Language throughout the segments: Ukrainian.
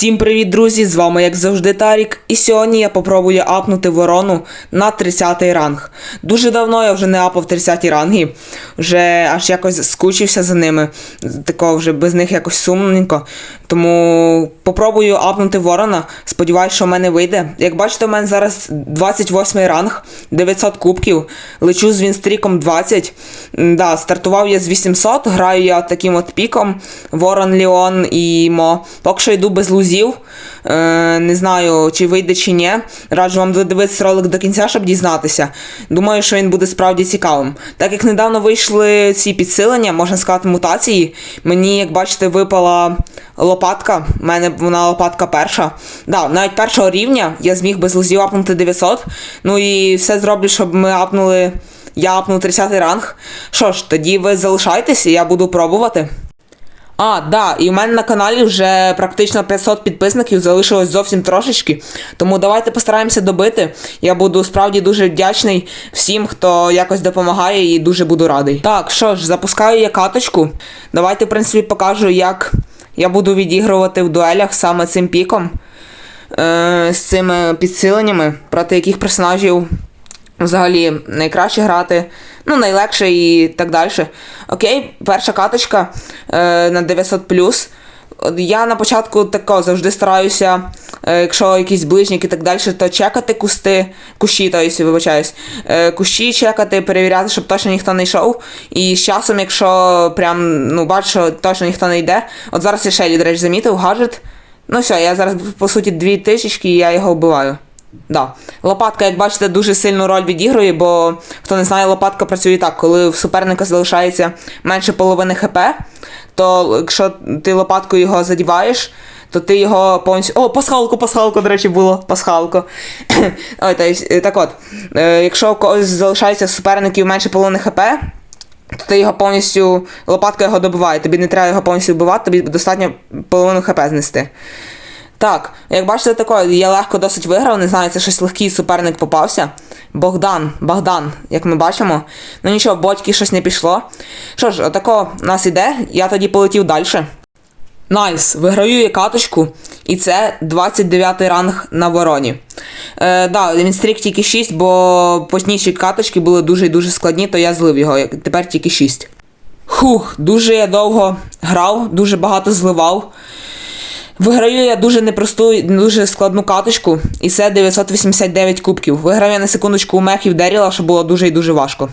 Всім привіт, друзі! З вами, як завжди, Тарік. І сьогодні я попробую апнути ворону на 30 ранг. Дуже давно я вже не апав 30 ранги, вже аж якось скучився за ними. Такого вже без них якось сумненько. Тому попробую апнути ворона. Сподіваюсь, що в мене вийде. Як бачите, у мене зараз 28 ранг, 900 кубків. Лечу з Вінстріком 20. Да, стартував я з 800, граю я таким от піком. Ворон, Ліон і Мо. Поки що йду без лузів. Е, не знаю, чи вийде, чи ні. Раджу вам додивитися ролик до кінця, щоб дізнатися. Думаю, що він буде справді цікавим. Так як недавно вийшли ці підсилення, можна сказати, мутації, мені, як бачите, випала лопатка. У мене вона лопатка перша. Да, навіть першого рівня я зміг без лузів апнути 900. Ну і все зроблю, щоб ми апнули. Я апну 30 ранг. Що ж, тоді ви залишайтеся, я буду пробувати. А, да, і в мене на каналі вже практично 500 підписників, залишилось зовсім трошечки. Тому давайте постараємося добити. Я буду справді дуже вдячний всім, хто якось допомагає, і дуже буду радий. Так, що ж, запускаю я каточку. Давайте, в принципі, покажу, як я буду відігрувати в дуелях саме цим піком. Е, з цими підсиленнями, проти яких персонажів взагалі найкраще грати, ну, найлегше і так далі. Окей, перша каточка е, на 900 От Я на початку тако завжди стараюся, е, якщо якісь ближніки і так далі, то чекати кусти, кущі, то есть, вибачаюсь, е, кущі чекати, перевіряти, щоб точно ніхто не йшов. І з часом, якщо прям ну, бачу, що точно ніхто не йде. От зараз я Шелі, до речі, замітив, гаджет. Ну все, я зараз, по суті, дві тисячки і я його вбиваю. Да. Лопатка, як бачите, дуже сильну роль відігрує, бо хто не знає, лопатка працює так, коли в суперника залишається менше половини хп, то якщо ти лопаткою його задіваєш, то ти його повністю. О, пасхалку, пасхалку, до речі, було. Пасхалку. Ой, та, так от, е, якщо у когось залишається в суперників менше половини хп, то ти його повністю. Лопатка його добиває. Тобі не треба його повністю вбивати, тобі достатньо половину хп знести. Так, як бачите, тако, я легко досить виграв, не знаю, це щось легкий суперник попався. Богдан, Богдан, як ми бачимо. Ну нічого, в батьки щось не пішло. Що ж, отако нас іде, я тоді полетів далі. Найс, виграю я каточку, і це 29 ранг на вороні. Е, да, він стрік тільки 6, бо позніші каточки були дуже і дуже складні, то я злив його, тепер тільки 6. Хух, дуже я довго грав, дуже багато зливав. Виграю я дуже непросту, дуже складну каточку, і це 989 кубків. Виграв я на секундочку у мехів Деріла, що було дуже і дуже важко.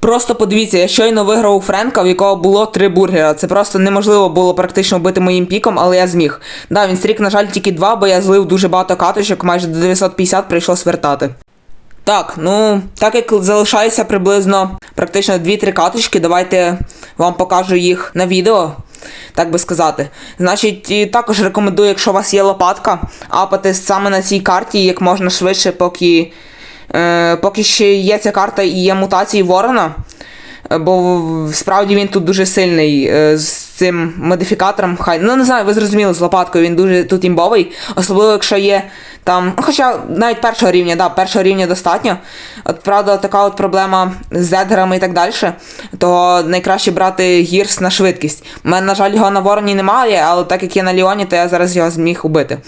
Просто подивіться, я щойно виграв у Френка, в якого було три бургера. Це просто неможливо було практично вбити моїм піком, але я зміг. Да, він стрік, на жаль, тільки два, бо я злив дуже багато каточок, майже до 950 прийшлось вертати. Так, ну, так як залишається приблизно практично 2-3 каточки, давайте вам покажу їх на відео, так би сказати. Значить, також рекомендую, якщо у вас є лопатка, апати саме на цій карті як можна швидше, поки, е, поки ще є ця карта і є мутації Ворона. Бо справді він тут дуже сильний е, цим модифікатором. Хай ну не знаю, ви зрозуміли з лопаткою, він дуже тут імбовий. Особливо, якщо є там. ну, Хоча навіть першого рівня, да, першого рівня достатньо. От правда, така от проблема з зедерами і так далі. То найкраще брати гірс на швидкість. У мене, на жаль, його на вороні немає, але так як є на Ліоні, то я зараз його зміг убити.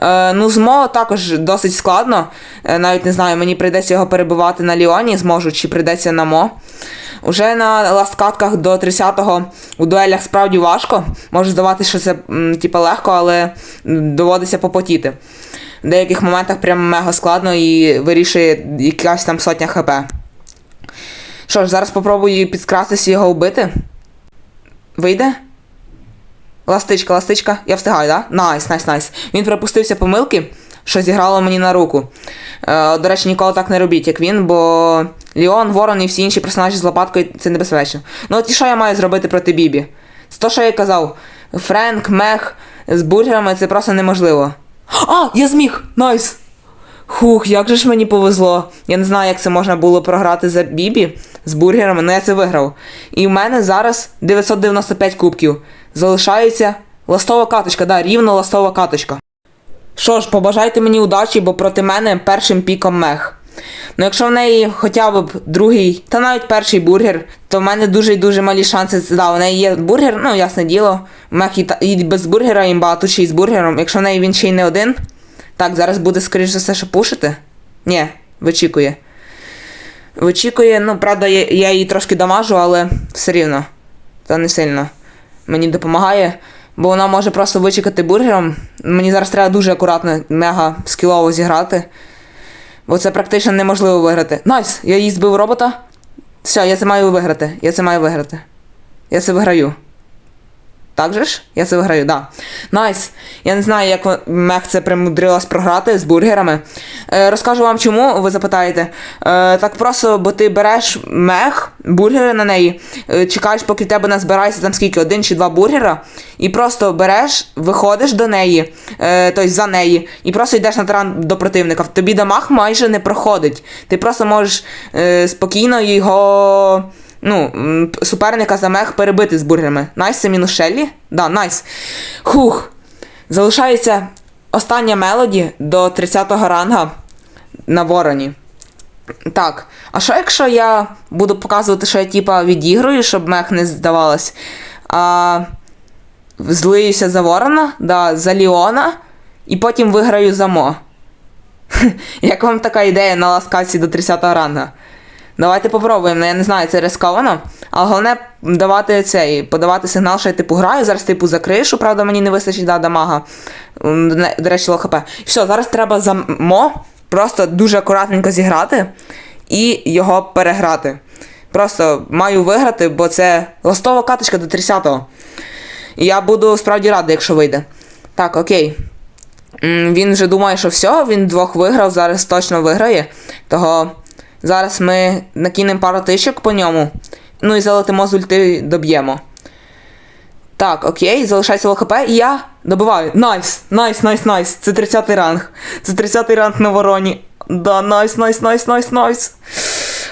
Е, ну, з Мо також досить складно. Е, навіть не знаю, мені прийдеться його перебивати на Ліоні, зможу, чи прийдеться на Мо. Уже на ласткатках до 30-го у дуелях справді важко. Може здаватися, що це м, типа легко, але доводиться попотіти. В деяких моментах прям мега складно і вирішує якась там сотня хп. Що ж, зараз попробую підкрастися і його вбити. Вийде? Ластичка, ластичка. Я встигаю, так? Да? Найс, найс, найс. Він припустився помилки, що зіграло мені на руку. Е, до речі, ніколи так не робіть, як він, бо Ліон, Ворон і всі інші персонажі з лопаткою це небезпечно. Ну от і що я маю зробити проти Бібі? Це то, що я казав. Френк, Мех з бургерами це просто неможливо. А, я зміг! Найс! Хух, як же ж мені повезло. Я не знаю, як це можна було програти за Бібі з бургерами, але я це виграв. І в мене зараз 995 кубків. Залишається ластова каточка, да, рівно ластова каточка. Що ж, побажайте мені удачі, бо проти мене першим піком мех. Ну, якщо в неї хоча б другий, та навіть перший бургер, то в мене дуже дуже малі шанси. Да, у неї є бургер, ну ясне діло. Мех і, без бургера їм багато ще й з бургером. Якщо в неї він ще й не один. Так, зараз буде, скоріш за все, що пушити. Ні, вичікує. Вичікує, ну, правда, я, я її трошки дамажу, але все рівно. Та не сильно. Мені допомагає, бо вона може просто вичекати бургером. Мені зараз треба дуже акуратно, мега скілово зіграти. Бо це практично неможливо виграти. Найс! Я її збив робота. Все, я це маю виграти. Я це маю виграти. Я це виграю. Так же ж? Я це виграю, да. Найс. Я не знаю, як мех це примудрилась програти з бургерами. Е, розкажу вам чому, ви запитаєте. Е, так просто, бо ти береш мех, бургери на неї, е, чекаєш, поки в тебе назбирається там скільки, один чи два бургера, і просто береш, виходиш до неї, е, тобто за неї, і просто йдеш на таран до противника. Тобі дамаг майже не проходить. Ти просто можеш е, спокійно його ну, суперника за мех перебити з бургерами. Найс, це мінус? Да, найс. Хух. Залишається остання мелоді до 30-го ранга на вороні. Так, а що якщо я буду показувати, що я типа відіграю, щоб мех не здавалось, а злиюся за ворона, да, за Ліона, і потім виграю за Мо. Як вам така ідея на ласкації до 30-го ранга? Давайте попробуємо. Я не знаю, це рисковано. Але головне давати цей, подавати сигнал, що я типу граю. Зараз типу за кришу, правда, мені не вистачить да, дамага. До речі. І все, зараз треба за мо просто дуже акуратненько зіграти і його переграти. Просто маю виграти, бо це ластова каточка до 30-го. І я буду справді радий, якщо вийде. Так, окей. Він вже думає, що все, він двох виграв, зараз точно виграє. Того зараз ми накинемо пару тичок по ньому. Ну і залетимо з ульти доб'ємо. Так, окей, залишається ЛХП, і я добиваю. Найс! Найс, найс, найс. Це 30 ранг. Це 30 ранг на вороні. Да, найс, найс, найс, найс, найс.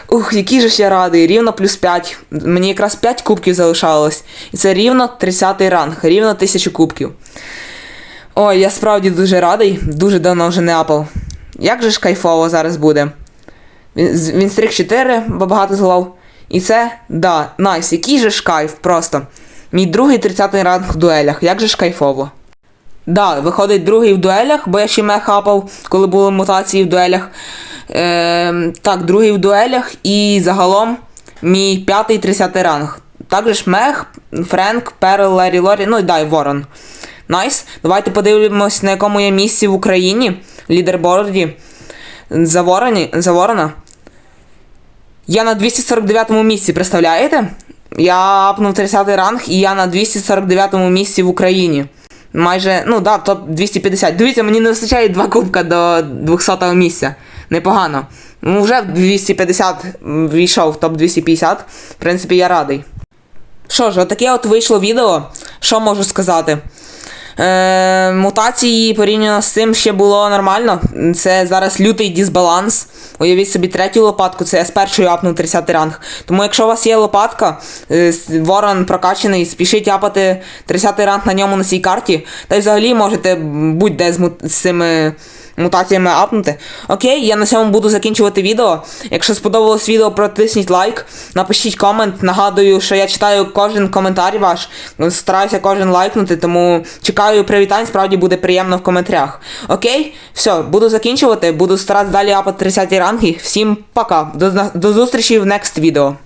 Ух, який же ж я радий. Рівно плюс 5. Мені якраз 5 кубків залишалось. І це рівно 30-й ранг, рівно 1000 кубків. Ой, я справді дуже радий, дуже давно вже не апав. Як же ж кайфово зараз буде. Він, він стрік 4, бо багато злов. І це, да, найс, який же ж кайф просто. Мій другий 30 ранг в дуелях, як же ж кайфово. Да, виходить другий в дуелях, бо я ще мех апав, коли були мутації в дуелях. Е, так, другий в дуелях і загалом мій п'ятий 30 ранг. Також мех, Френк, Перл, Лері Лорі, ну і дай Ворон. Найс. Давайте подивимось, на якому я місці в Україні, лідерборді. За, Вороні, за Ворона. Я на 249 місці, представляєте? Я апнув 30 й ранг і я на 249 місці в Україні. Майже, ну да, топ 250. Дивіться, мені не вистачає два кубка до 200-го місця. Непогано. Ну, вже в 250 війшов в топ 250. В принципі, я радий. Що ж, отаке от вийшло відео. Що можу сказати? Е, мутації порівняно з цим ще було нормально. Це зараз лютий дисбаланс. Уявіть собі третю лопатку, це я з першою апнув 30 ранг. Тому якщо у вас є лопатка, е, ворон прокачаний, спішіть апати 30 ранг на ньому на цій карті. Та й взагалі можете будь-де з, з цими мутаціями апнути. Окей, я на цьому буду закінчувати відео. Якщо сподобалось відео, протисніть лайк, напишіть комент. Нагадую, що я читаю кожен коментар ваш. Стараюся кожен лайкнути, тому чекаю привітань, справді буде приємно в коментарях. Окей, все, буду закінчувати, буду старатися далі апати 30 ранги. Всім пока. До, до зустрічі в next відео.